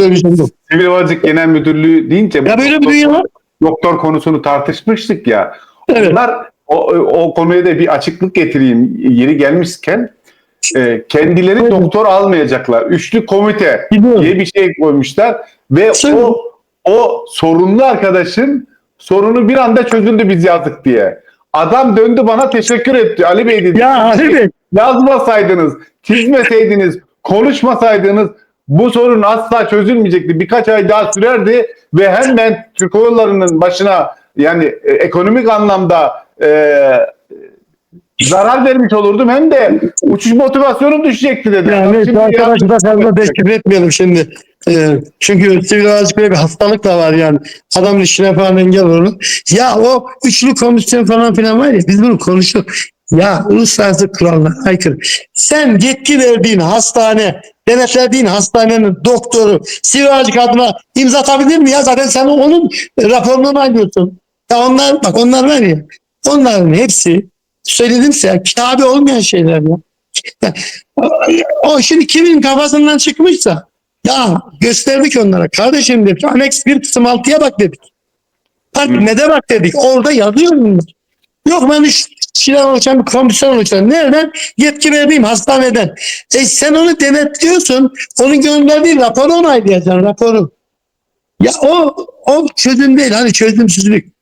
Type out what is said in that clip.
Bir şey. Sivil Havacılık Genel Müdürlüğü deyince Ya böyle bir dünya var. doktor konusunu tartışmıştık ya. Evet. Onlar o, o konuya da bir açıklık getireyim yeri gelmişken e, kendileri Evet. doktor almayacaklar. Üçlü komite Biliyorum. diye bir şey koymuşlar ve Söyle. o o sorunlu arkadaşın sorunu bir anda çözüldü biz yazdık diye. Adam döndü bana teşekkür etti. Ali Bey dedi. Ya Ali Bey. yazmasaydınız, çizmeseydiniz, konuşmasaydınız bu sorun asla çözülmeyecekti. Birkaç ay daha sürerdi ve hemen Türk Yolları'nın başına yani e, ekonomik anlamda e, zarar vermiş olurdum hem de uçuş motivasyonum düşecekti dedi. Yani Şimdi arkadaşı da fazla teşkil etmeyelim şimdi. Ee, çünkü sivil havacılık böyle bir hastalık da var yani. Adamın işine falan engel olur. Ya o üçlü komisyon falan filan var ya biz bunu konuştuk. Ya uluslararası kurallara aykırı. Sen yetki verdiğin hastane, denetlediğin hastanenin doktoru sivil havacılık adına imza atabilir mi ya? Zaten sen onun raporunu alıyorsun. Ya onlar bak onlar var ya onların hepsi söyledim size kâbe olmayan şeyler ya. O şimdi kimin kafasından çıkmışsa ya gösterdik onlara. Kardeşim dedik. Aneks 1 kısım 6'ya bak dedik. Bak ne de bak dedik. Orada yazıyor bunlar. Yok ben üç kişiden oluşan bir komisyon oluşan. Nereden? Yetki verdiğim hastaneden. E sen onu denetliyorsun. Onun gönderdiği raporu onaylayacaksın raporu. Ya o o çözüm değil. Hani çözümsüzlük.